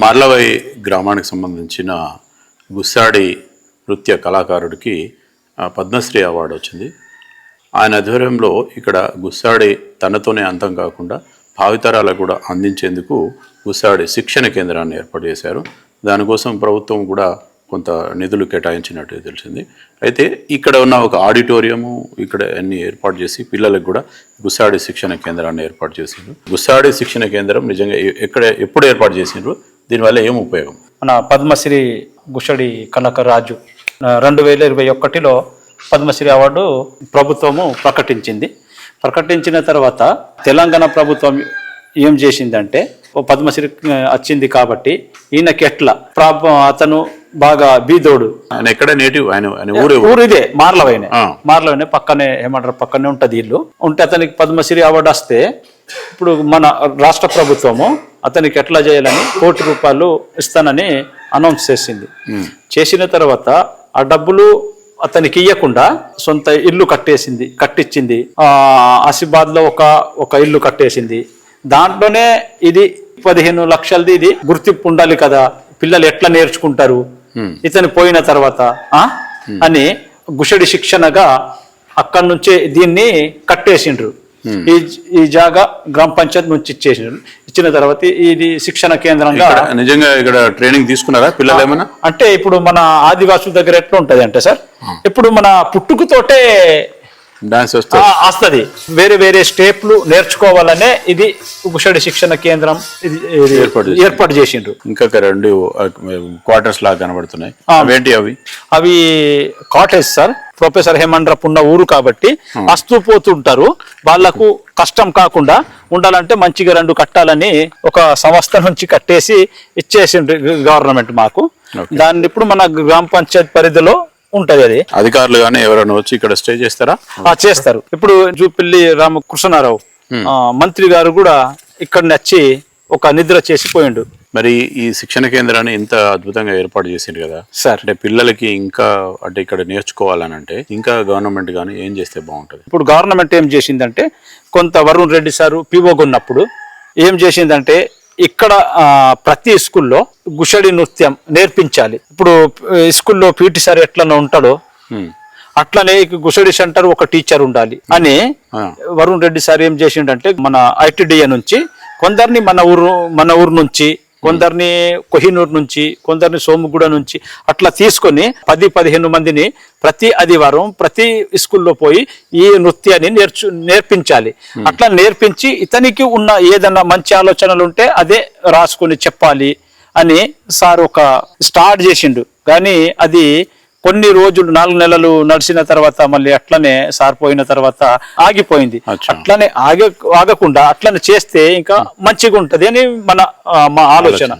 మార్లవై గ్రామానికి సంబంధించిన గుస్సాడి నృత్య కళాకారుడికి పద్మశ్రీ అవార్డు వచ్చింది. ఆయన ఆధ్వర్యంలో ఇక్కడ గుస్సాడి తనతోనే అంతం కాకుండా భావితరాలకు కూడా అందించేందుకు గుస్సాడి శిక్షణ కేంద్రాన్ని ఏర్పాటు చేశారు. దానికోసం ప్రభుత్వం కూడా కొంత నిధులు కేటాయించినట్టు తెలిసింది. అయితే ఇక్కడ ఉన్న ఒక ఆడిటోరియము ఇక్కడ అన్ని ఏర్పాటు చేసి పిల్లలకు కూడా గుస్సాడి శిక్షణ కేంద్రాన్ని ఏర్పాటు చేసిండ్రు. గుస్సాడి శిక్షణ కేంద్రం నిజంగా ఎక్కడ ఎప్పుడు ఏర్పాటు చేసిండ్రు? దీనివల్ల ఏం ఉపయోగం? మన పద్మశ్రీ గుషడి కనకరాజు ఆ, రెండు వేల ఇరవై ఒకటిలో పద్మశ్రీ అవార్డు ప్రభుత్వము ప్రకటించింది. ప్రకటించిన తర్వాత తెలంగాణ ప్రభుత్వం ఏం చేసిందంటే ఓ పద్మశ్రీ వచ్చింది కాబట్టి ఈయనకి ఎట్లా అతను బాగా బీదోడు. ఎక్కడ నేటివ్? ఆయన ఊరు ఇదే మార్లవైనే. మార్లవైనే పక్కనే ఏమంటారు పక్కనే ఉంటది ఇల్లు. ఉంటే అతనికి పద్మశ్రీ అవార్డు వస్తే ఇప్పుడు మన రాష్ట్ర ప్రభుత్వము అతనికి ఎట్లా చేయాలని కోటి రూపాయలు ఇస్తానని అనౌన్స్ చేసింది. చేసిన తర్వాత ఆ డబ్బులు అతనికి ఇవ్వకుండా సొంత ఇల్లు కట్టేసింది కట్టించింది ఆ ఆసిబాద్లో ఒక ఒక ఇల్లు కట్టేసింది. దాంట్లోనే ఇది పదిహేను లక్షలది ఇది గుర్తింపు ఉండాలి కదా. పిల్లలు ఎట్లా నేర్చుకుంటారు? ఇతను పోయిన తర్వాత ఆ? అని గుషడి శిక్షణగా అక్కడి నుంచే దీన్ని కట్టేసిండ్రు. ఈ ఈ జాగా గ్రామ పంచాయత్ నుంచి ఇచ్చేసిండ్రు ఇచ్చిన తర్వాత ఇది శిక్షణ కేంద్రంగా నిజంగా ఇక్కడ ట్రైనింగ్ తీసుకున్నారా? పిల్లలు ఏమైనా? అంటే ఇప్పుడు మన ఆదివాసుల దగ్గర ఎట్లా ఉంటది అంటే సార్ ఇప్పుడు మన పుట్టుకతోటే డాన్స్ వస్తది. వేరే వేరే స్టేప్లు నేర్చుకోవాలనే ఇది కుషడి శిక్షణ కేంద్రం ఇది ఏర్పాటు చేసిండ్రు. ఏర్పాటు చేసిండ్రు. ఇంకా రెండు క్వార్టర్స్ లాగా కనబడుతున్నాయి. అవి? అవి కాటేజ్ సార్. ప్రొఫెసర్ హేమండ్రప్ ఉన్న ఊరు కాబట్టి వస్తూ పోతుంటారు వాళ్ళకు కష్టం కాకుండా ఉండాలంటే మంచిగా రెండు కట్టాలని ఒక సంస్థ నుంచి కట్టేసి ఇచ్చేసిండ్రు గవర్నమెంట్ మాకు. దాన్ని ఇప్పుడు మన గ్రామ పంచాయత్ పరిధిలో ఉంటది అది. అధికారులు కానీ ఎవరైనా వచ్చి ఇక్కడ స్టే చేస్తారా? ఆ చేస్తారు. ఇప్పుడు జూపిల్లి రామకృష్ణారావు మంత్రి గారు కూడా ఇక్కడ నచ్చి ఒక నిద్ర చేసి పోయిండు మరి ఈ శిక్షణ కేంద్రాన్ని ఇంత అద్భుతంగా ఏర్పాటు చేసిండ్రు కదా సార్ అంటే పిల్లలకి ఇంకా అంటే ఇక్కడ నేర్చుకోవాలని అంటే ఇంకా గవర్నమెంట్ కానీ ఏం చేస్తే బాగుంటుంది ఇప్పుడు గవర్నమెంట్ ఏం చేసిందంటే కొంత వరుణ్ రెడ్డి సారు పివోగా ఉన్నప్పుడు ఏం చేసిందంటే ఇక్కడ ప్రతి స్కూల్లో గుషడి నృత్యం నేర్పించాలి ఇప్పుడు స్కూల్లో పీటీ సార్ ఎట్లా ఉంటాడో. అట్లనే గుషడి సెంటర్ ఒక టీచర్ ఉండాలి అని. వరుణ్ రెడ్డి సార్ ఏం చేసిండంటే మన ఐటీడీఏ నుంచి కొందరిని మన ఊరు మన ఊరు నుంచి కొందరిని కొహినూరు నుంచి కొందరిని సోముగూడ నుంచి అట్లా తీసుకొని పది పదిహేను మందిని ప్రతి ఆదివారం ప్రతి స్కూల్లో పోయి ఈ నృత్యాన్ని నేర్చు నేర్పించాలి. అట్లా నేర్పించి ఇతనికి ఉన్న ఏదన్నా మంచి ఆలోచనలు ఉంటే అదే రాసుకొని చెప్పాలి అని సార్ ఒక స్టార్ట్ చేసిండు. కానీ అది కొన్ని రోజులు నాలుగు నెలలు నడిచిన తర్వాత మళ్ళీ అట్లనే సార్ పోయిన తర్వాత ఆగిపోయింది. అట్లనే ఆగ ఆగకుండా అట్లనే చేస్తే ఇంకా మంచిగా ఉంటది అని మన మా ఆలోచన.